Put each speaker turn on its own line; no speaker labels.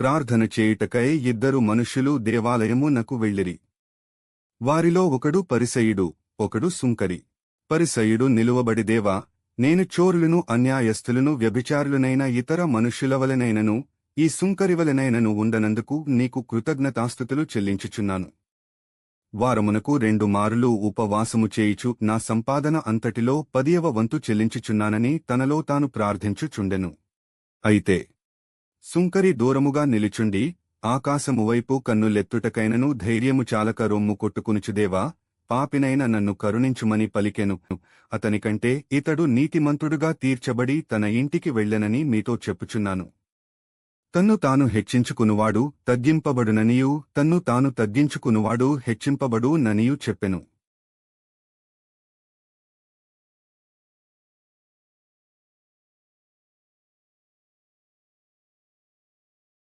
ప్రార్థన చేయుటకై ఇద్దరు మనుష్యులు దేవాలయమునకు వెళ్ళిరి. వారిలో ఒకడు పరిసయుడు ఒకడు సుంకరి. పరిసయుడు నిలువబడి దేవా నేను చోరులను అన్యాయస్థులను వ్యభిచారులనైన ఇతర మనుష్యులవలనైనను ఈ సుంకరివలనైనను ఉండనందుకు నీకు కృతజ్ఞతాస్థుతులు చెల్లించుచున్నాను. వారమునకు రెండు మారులు ఉపవాసము చేయుచు నా సంపాదన అంతటిలో పదియవ వంతు చెల్లించుచున్నానని తనలో తాను ప్రార్థించుచుండెను. అయితే సుంకరి దూరముగా నిలుచుండి ఆకాశమువైపు కన్నులెత్తుటకైనను ధైర్యము చాలక రొమ్ము కొట్టుకునుచుదేవా పాపినైన నన్ను కరుణించుమని పలికెను. అతనికంటే ఇతడు నీతిమంతుడుగా తీర్చబడి తన ఇంటికి వెళ్ళెనని మీతో చెప్పుచున్నాను. తన్ను తాను హెచ్చించుకునువాడు తగ్గింపబడుననియూ తన్ను తాను తగ్గించుకునువాడు హెచ్చింపబడు ననియూ చెప్పెను.